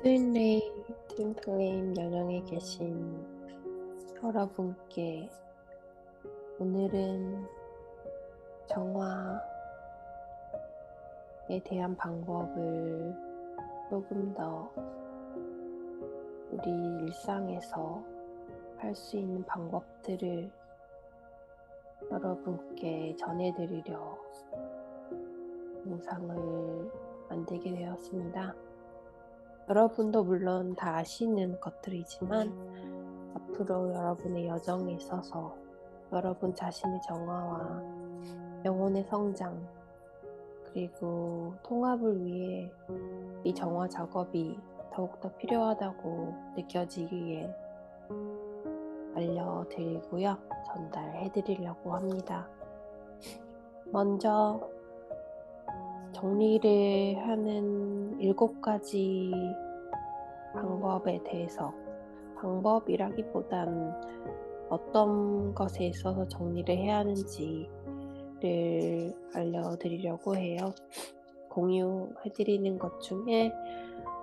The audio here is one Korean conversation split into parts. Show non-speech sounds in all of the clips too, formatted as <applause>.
트윈레이 트윈플레임 여정에 계신 여러분께 오늘은 정화에 대한 방법을 조금 더 우리 일상에서 할 수 있는 방법들을 여러분께 전해드리려 영상을 만들게 되었습니다. 여러분도 물론 다 아시는 것들이지만 앞으로 여러분의 여정에 있어서 여러분 자신의 정화와 영혼의 성장 그리고 통합을 위해 이 정화 작업이 더욱더 필요하다고 느껴지기에 알려드리고요. 전달해 드리려고 합니다. 먼저 정리를 하는 일곱 가지 방법에 대해서 방법이라기보단 어떤 것에 있어서 정리를 해야 하는지를 알려드리려고 해요. 공유해드리는 것 중에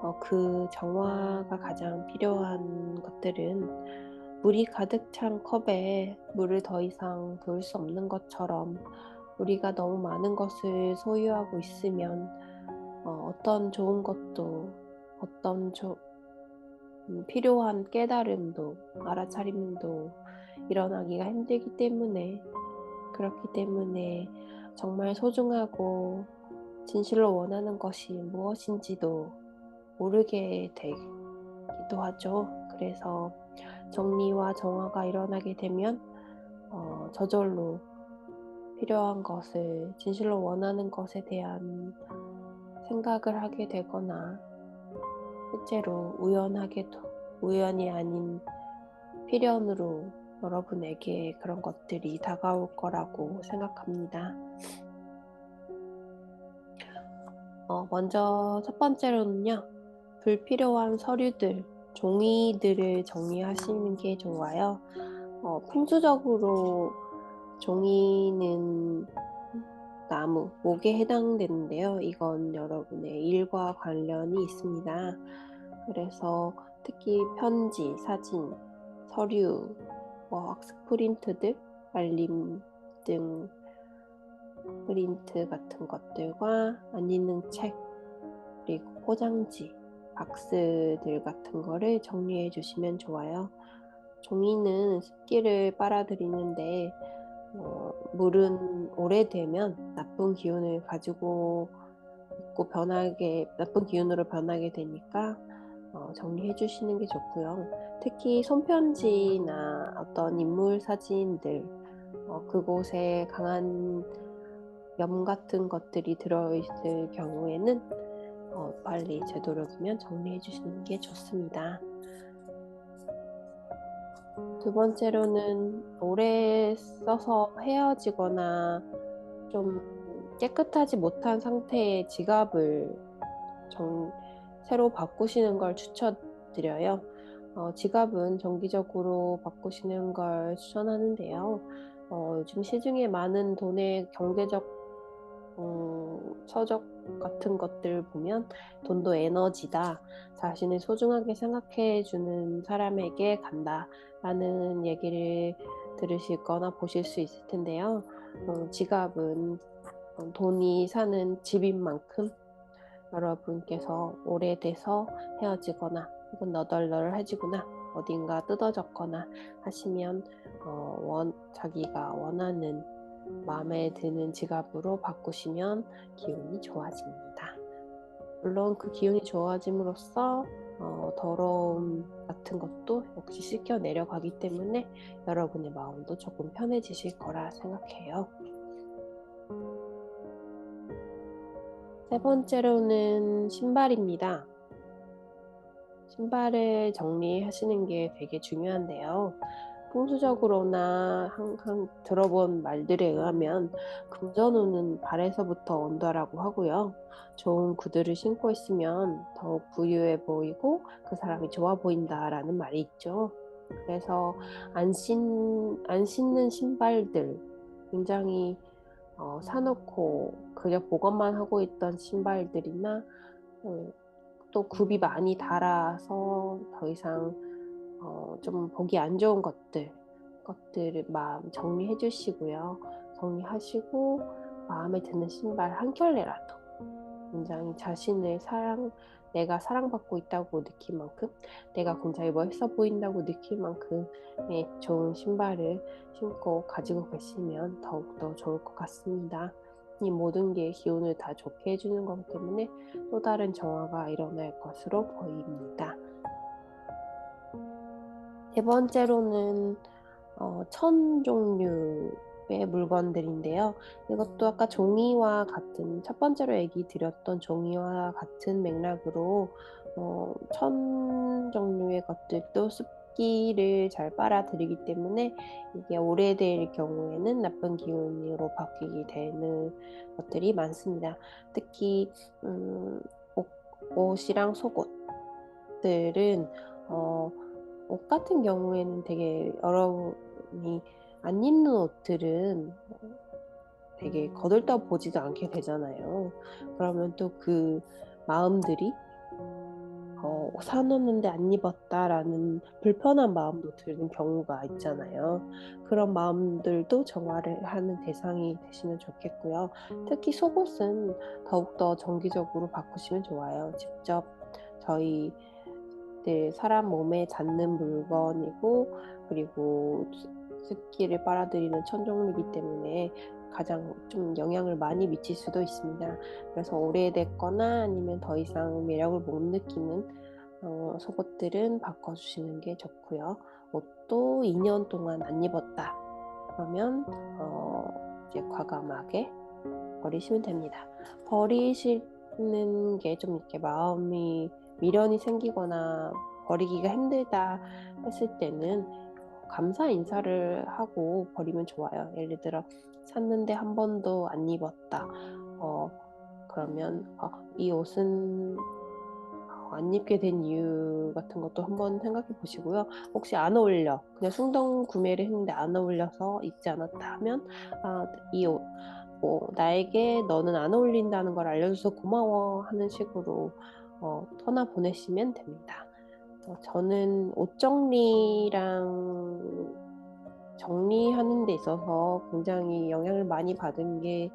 어, 그 정화가 가장 필요한 것들은 물이 가득 찬 컵에 물을 더 이상 부을 수 없는 것처럼 우리가 너무 많은 것을 소유하고 있으면 어, 떤 좋은 것도 어떤 조, 음, 필요한 깨달음도 알아차림도 일어나기가 힘들기 때문에 그렇기 때문에 정말 소중하고 진실로 원하는 것이 무엇인지도 모르게 되기도 하죠. 그래서 정리와 정화가 일어나게 되면 어, 저절로 필요한 것을 진실로 원하는 것에 대한 생각을 하게 되거나 실제로 우연하게도 우연이 아닌 필연으로 여러분에게 그런 것들이 다가올 거라고 생각합니다. 어, 먼저 첫 번째로는요, 불필요한 서류들, 종이들을 정리하시는 게 좋아요. 어, 풍수적으로 종이는 나무, 목에 해당되는데요. 이건 여러분의 일과 관련이 있습니다. 그래서 특히 편지, 사진, 서류, 뭐 학습 프린트들, 알림 등 프린트 같은 것들과 안 읽는 책, 그리고 포장지, 박스들 같은 거를 정리해 주시면 좋아요. 종이는 습기를 빨아들이는데 어, 물은 오래되면 나쁜 기운을 가지고 있고 변하게 나쁜 기운으로 변하게 되니까 어, 정리해 주시는 게 좋고요. 특히 손편지나 어떤 인물 사진들 어, 그곳에 강한 염 같은 것들이 들어있을 경우에는 어, 빨리 되도록이면 정리해 주시는 게 좋습니다. 두 번째로는 오래 써서 헤어지거나 좀 깨끗하지 못한 상태의 지갑을 정, 새로 바꾸시는 걸 추천드려요. 어, 지갑은 정기적으로 바꾸시는 걸 추천하는데요. 어, 요즘 시중에 많은 돈의 경제적 음, 서적 같은 것들 보면 돈도 에너지다. 자신을 소중하게 생각해 주는 사람에게 간다. 라는 얘기를 들으시거나 보실 수 있을 텐데요. 어, 지갑은 돈이 사는 집인 만큼 여러분께서 오래돼서 헤어지거나 혹은 너덜너덜해지거나 어딘가 뜯어졌거나 하시면 어, 원, 자기가 원하는 마음에 드는 지갑으로 바꾸시면 기운이 좋아집니다. 물론 그 기운이 좋아짐으로써 어, 더러움 같은 것도 역시 씻겨 내려가기 때문에 여러분의 마음도 조금 편해지실 거라 생각해요. 세 번째로는 신발입니다. 신발을 정리하시는 게 되게 중요한데요. 풍수적으로나 항상 들어본 말들에 의하면 금전운은 발에서부터 온다라고 하고요. 좋은 구두를 신고 있으면 더욱 부유해 보이고 그 사람이 좋아 보인다라는 말이 있죠. 그래서 안, 신, 안 신는 신발들 굉장히 어, 사놓고 그냥 보관만 하고 있던 신발들이나 어, 또 굽이 많이 닳아서 더 이상 어 좀 보기 안 좋은 것들 것들을 마음 정리해 주시고요. 정리하시고 마음에 드는 신발 한 켤레라도 굉장히 자신을 사랑 내가 사랑받고 있다고 느낄 만큼 내가 굉장히 멋있어 보인다고 느낄 만큼의 좋은 신발을 신고 가지고 계시면 더욱더 좋을 것 같습니다. 이 모든 게 기운을 다 좋게 해주는 거기 때문에 또 다른 정화가 일어날 것으로 보입니다. 세 번째로는 어, 천 종류의 물건들인데요. 이것도 아까 종이와 같은 첫 번째로 얘기 드렸던 종이와 같은 맥락으로 어, 천 종류의 것들도 습기를 잘 빨아들이기 때문에 이게 오래될 경우에는 나쁜 기운으로 바뀌게 되는 것들이 많습니다. 특히 음, 옷, 옷이랑 속옷들은 어, 옷 같은 경우에는 되게 여러분이 안 입는 옷들은 되게 거들떠 보지도 않게 되잖아요. 그러면 또 그 마음들이 어, 사놓는데 안 입었다라는 불편한 마음도 드는 경우가 있잖아요. 그런 마음들도 정화를 하는 대상이 되시면 좋겠고요. 특히 속옷은 더욱더 정기적으로 바꾸시면 좋아요. 직접 저희 네, 사람 몸에 닿는 물건이고 그리고 습기를 빨아들이는 천종류이기 때문에 가장 좀 영향을 많이 미칠 수도 있습니다. 그래서 오래됐거나 아니면 더 이상 매력을 못 느끼는 어, 속옷들은 바꿔주시는 게 좋고요. 옷도 2년 동안 안 입었다. 그러면 어, 이제 과감하게 버리시면 됩니다. 버리시는 게 좀 이렇게 마음이 미련이 생기거나 버리기가 힘들다 했을 때는 감사 인사를 하고 버리면 좋아요. 예를 들어 샀는데 한 번도 안 입었다. 어, 그러면 어, 이 옷은 안 입게 된 이유 같은 것도 한번 생각해 보시고요. 혹시 안 어울려 그냥 충동 구매를 했는데 안 어울려서 입지 않았다 하면 아, 이 옷, 뭐 나에게 너는 안 어울린다는 걸 알려줘서 고마워 하는 식으로 어, 터나 보내시면 됩니다. 어, 저는 옷 정리랑 정리하는 데 있어서 굉장히 영향을 많이 받은 게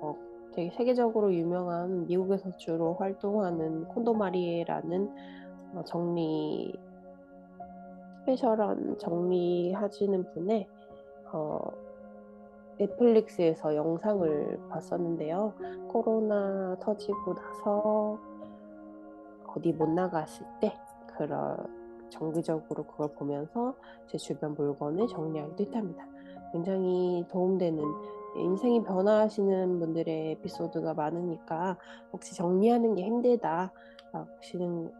어, 되게 세계적으로 유명한 미국에서 주로 활동하는 콘도마리에라는 어, 정리 스페셜한 정리하시는 분의 어, 넷플릭스에서 영상을 봤었는데요. 코로나 터지고 나서 어디 못 나갔을 때 그런 정기적으로 그걸 보면서 제 주변 물건을 정리하기도 했답니다. 굉장히 도움되는 인생이 변화하시는 분들의 에피소드가 많으니까 혹시 정리하는 게 힘들다 하시는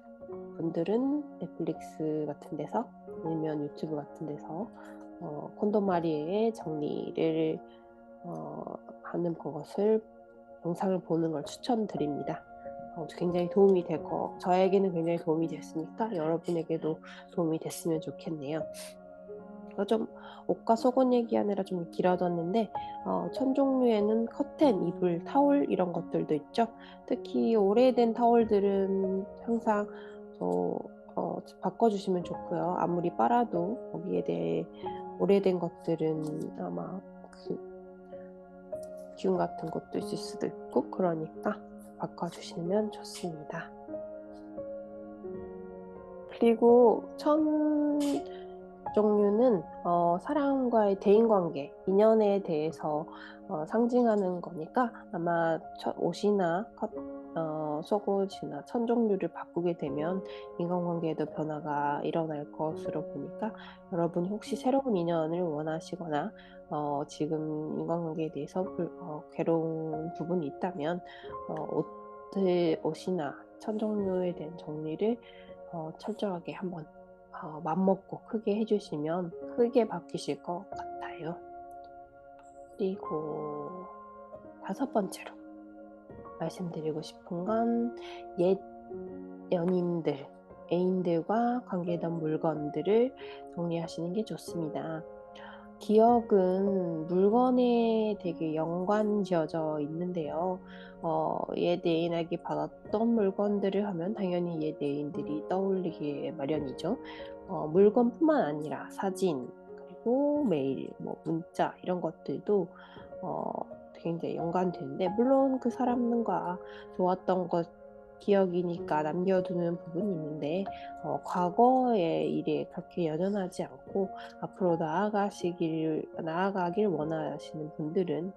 분들은 넷플릭스 같은 데서 아니면 유튜브 같은 데서 어, 콘도마리의 정리를 어, 하는 것을 영상을 보는 걸 추천드립니다. 어, 굉장히 도움이 되고 저에게는 굉장히 도움이 됐으니까 여러분에게도 도움이 됐으면 좋겠네요. 어, 좀 옷과 속옷 얘기하느라 좀 길어졌는데 어, 천 종류에는 커튼, 이불, 타올 이런 것들도 있죠. 특히 오래된 타올들은 항상 저, 어, 바꿔주시면 좋고요. 아무리 빨아도 거기에 대해 오래된 것들은 아마 그 기운 같은 것도 있을 수도 있고 그러니까 바꿔주시면 좋습니다. 그리고 천 종류는 어, 사람과의 대인관계, 인연에 대해서 어, 상징하는 거니까 아마 옷이나 어, 속옷이나 천 종류를 바꾸게 되면 인간관계에도 변화가 일어날 것으로 보니까 여러분이 혹시 새로운 인연을 원하시거나 어, 지금 인간관계에 대해서 불, 어, 괴로운 부분이 있다면 어, 옷을, 옷이나 천 종류에 대한 정리를 어, 철저하게 한번 어, 맘먹고 크게 해주시면 크게 바뀌실 것 같아요. 그리고 다섯 번째로 말씀드리고 싶은 건 옛 연인들, 애인들과 관계했던 물건들을 정리하시는 게 좋습니다. 기억은 물건에 되게 연관지어져 있는데요. 어, 옛 애인에게 받았던 물건들을 하면 당연히 옛 애인들이 떠올리기 마련이죠. 어, 물건뿐만 아니라 사진, 그리고 메일, 뭐 문자 이런 것들도 어, 굉장히 연관되는데 물론 그 사람과 좋았던 것 기억이니까 남겨두는 부분이 있는데 어, 과거의 일에 그렇게 연연하지 않고 앞으로 나아가시길 나아가길 원하시는 분들은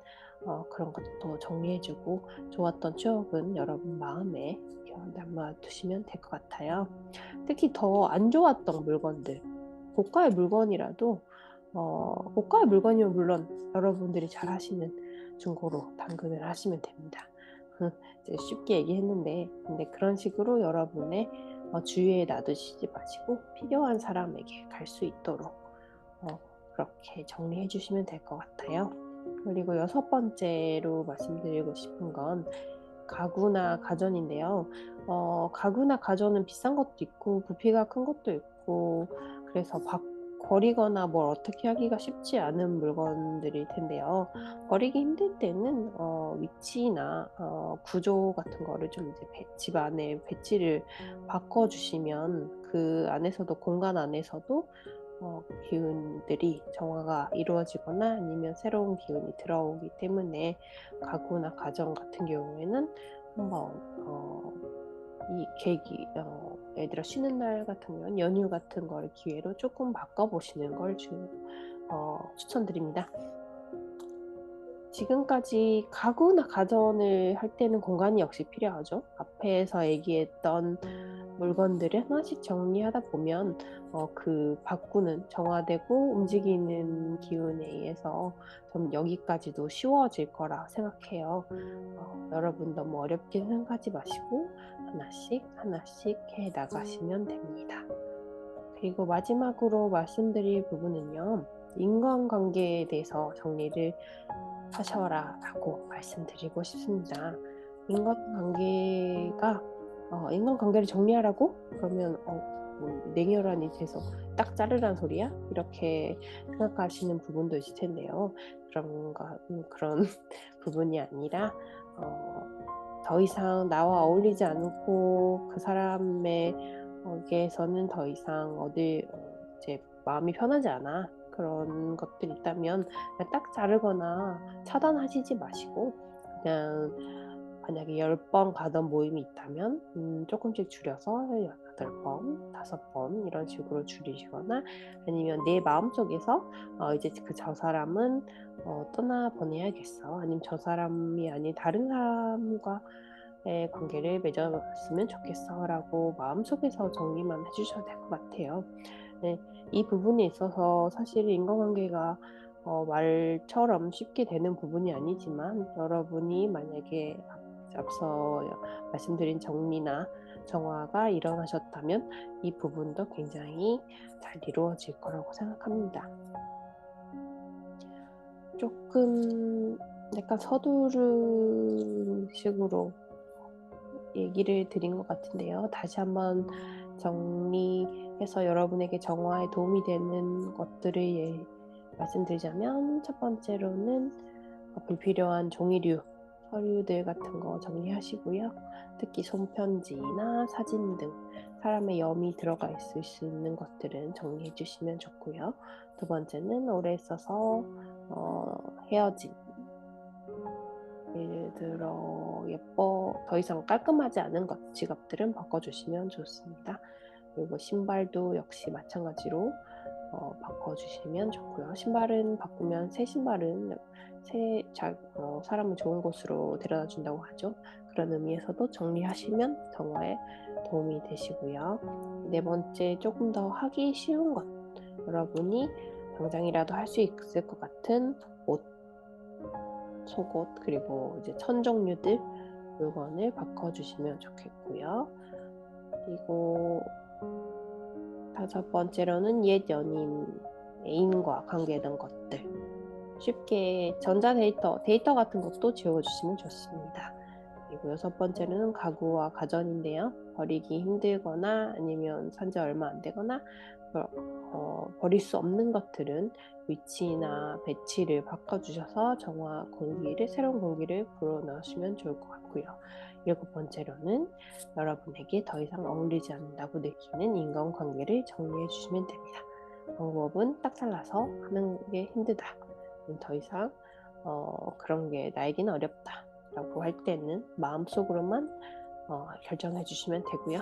어, 그런 것도 정리해주고 좋았던 추억은 여러분 마음에 남아두시면 될 것 같아요. 특히 더 안 좋았던 물건들, 고가의 물건이라도 어, 고가의 물건이면 물론 여러분들이 잘 하시는 중고로 당근을 하시면 됩니다. <laughs> 쉽게 얘기했는데 근데 그런 식으로 여러분의 어, 주위에 놔두시지 마시고 필요한 사람에게 갈 수 있도록 어, 그렇게 정리해 주시면 될 것 같아요. 그리고 여섯 번째로 말씀드리고 싶은 건 가구나 가전인데요. 어, 가구나 가전은 비싼 것도 있고 부피가 큰 것도 있고 그래서 바, 버리거나 뭘 어떻게 하기가 쉽지 않은 물건들일 텐데요. 버리기 힘들 때는 어, 위치나 어, 구조 같은 거를 좀 이제 배, 집 안에 배치를 바꿔주시면 그 안에서도 공간 안에서도 어, 기운들이 정화가 이루어지거나 아니면 새로운 기운이 들어오기 때문에 가구나 가정 같은 경우에는 한번 어, 이 계기, 어, 애들아 쉬는 날 같은 경우는 연휴 같은 걸 기회로 조금 바꿔보시는 걸 주, 어, 추천드립니다. 지금까지 가구나 가전을 할 때는 공간이 역시 필요하죠. 앞에서 얘기했던 물건들을 하나씩 정리하다 보면 어, 그 바꾸는 정화되고 움직이는 기운에 의해서 좀 여기까지도 쉬워질 거라 생각해요. 어, 여러분 너무 어렵게 생각하지 마시고 하나씩 하나씩 해 나가시면 됩니다. 그리고 마지막으로 말씀드릴 부분은요. 인간관계에 대해서 정리를 하셔라 라고 말씀드리고 싶습니다. 인간관계가 어, 인간관계를 정리하라고? 그러면 어, 뭐, 냉혈한이 돼서 딱 자르란 소리야? 이렇게 생각하시는 부분도 있을 텐데요. 음, 그런 <laughs> 부분이 아니라 어, 더 이상 나와 어울리지 않고 그 사람에게서는 더 이상 어딜 어, 이제 마음이 편하지 않아 그런 것들 있다면 딱 자르거나 차단하시지 마시고 그냥 만약에 10번 가던 모임이 있다면 음, 조금씩 줄여서 8번, 5번 이런 식으로 줄이시거나 아니면 내 마음속에서 어, 이제 그 저 사람은 어, 떠나보내야겠어 아니면 저 사람이 아닌 다른 사람과 의 관계를 맺었으면 좋겠어 라고 마음속에서 정리만 해주셔도 될것 같아요. 네, 이 부분에 있어서 사실 인간관계가 어, 말처럼 쉽게 되는 부분이 아니지만 여러분이 만약에 앞서 말씀드린 정리나 정화가 일어나셨다면 이 부분도 굉장히 잘 이루어질 거라고 생각합니다. 조금 약간 서두르 식으로 얘기를 드린 것 같은데요. 다시 한번 정리해서 여러분에게 정화에 도움이 되는 것들을 예, 말씀드리자면 첫 번째로는 불필요한 종이류 서류들 같은 거 정리하시고요. 특히 손편지나 사진 등 사람의 염이 들어가 있을 수 있는 것들은 정리해 주시면 좋고요. 두 번째는 오래 써서 어, 헤어진 예를 들어 예뻐 더 이상 깔끔하지 않은 것 지갑들은 바꿔주시면 좋습니다. 그리고 신발도 역시 마찬가지로 어, 바꿔주시면 좋고요. 신발은 바꾸면 새 신발은 새 자, 어, 사람을 좋은 곳으로 데려다 준다고 하죠. 그런 의미에서도 정리하시면 정화에 도움이 되시고요. 네 번째 조금 더 하기 쉬운 것 여러분이 당장이라도 할 수 있을 것 같은 옷, 속옷 그리고 이제 천 종류들 물건을 바꿔주시면 좋겠고요. 그리고 다섯 번째로는 옛 연인, 애인과 관계된 것들. 쉽게 전자데이터, 데이터 같은 것도 지워주시면 좋습니다. 그리고 여섯 번째는 가구와 가전인데요. 버리기 힘들거나 아니면 산지 얼마 안 되거나 어, 버릴 수 없는 것들은 위치나 배치를 바꿔주셔서 정화 공기를 새로운 공기를 불어넣으시면 좋을 것 같고요. 일곱 번째로는 여러분에게 더 이상 어울리지 않는다고 느끼는 인간관계를 정리해 주시면 됩니다. 방법은 딱 잘라서 하는 게 힘들다. 더 이상 어, 그런 게 나에게는 어렵다. 라고 할 때는 마음속으로만 어, 결정해 주시면 되고요.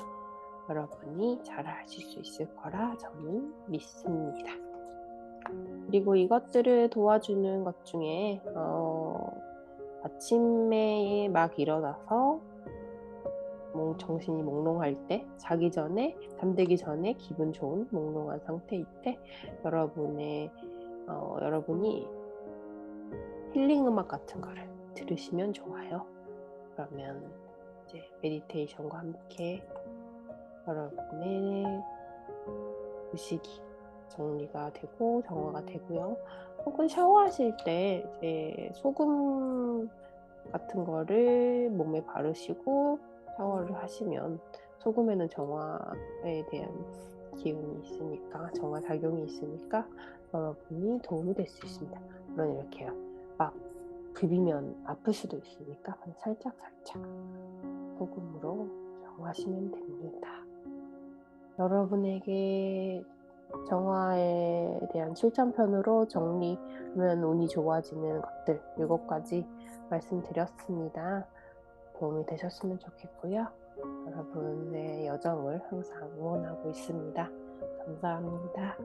여러분이 잘 하실 수 있을 거라 저는 믿습니다. 그리고 이것들을 도와주는 것 중에 어, 아침에 막 일어나서 몽, 정신이 몽롱할 때, 자기 전에, 잠들기 전에 기분 좋은 몽롱한 상태일 때, 여러분의, 어, 여러분이 힐링 음악 같은 거를 들으시면 좋아요. 그러면 이제 메디테이션과 함께 여러분의 의식이 정리가 되고 정화가 되고요. 혹은 샤워하실 때 이제 소금 같은 거를 몸에 바르시고 샤워를 하시면 소금에는 정화에 대한 기운이 있으니까 정화 작용이 있으니까 여러분이 도움이 될 수 있습니다. 물론 이렇게요. 막 비비면 아플 수도 있으니까 살짝 살짝 소금으로 정하시면 됩니다. 여러분에게 정화에 대한 실전편으로 정리하면 운이 좋아지는 것들 7가지 말씀드렸습니다. 도움이 되셨으면 좋겠고요. 여러분의 여정을 항상 응원하고 있습니다. 감사합니다.